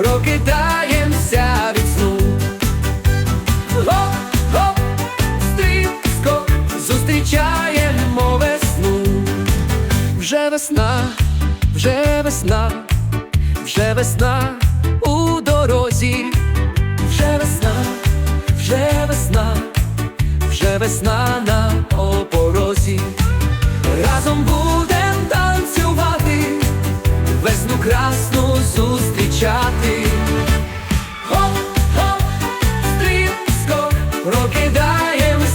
прокидаємося від сну. Гоп, гоп, скок, зустрічаємо весну. Вже весна, вже весна, вже весна у дорозі, вже весна, вже весна, вже весна на опорозі. Разом будем танцювати, весну красну зустрічати.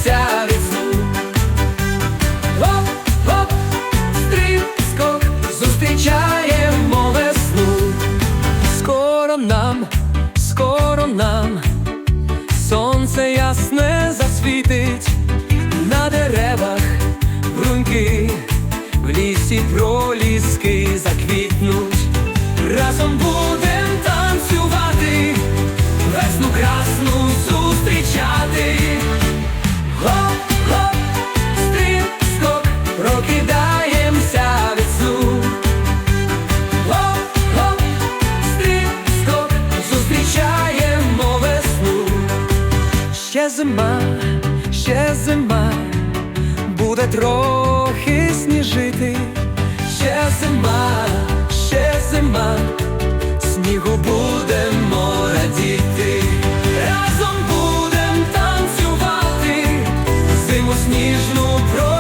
Прокидаємося від сну. Зустрічаємо весну. Скоро нам, скоро нам, сонце ясне засвітить на деревах бруньки, в лісі проліски заквітнуть. Разом будем танцювати, весну красну ще зима, ще зима, буде трохи сніжити, ще зима, ще зима, снігу будемо радіти, разом будем танцювати, зиму сніжну про.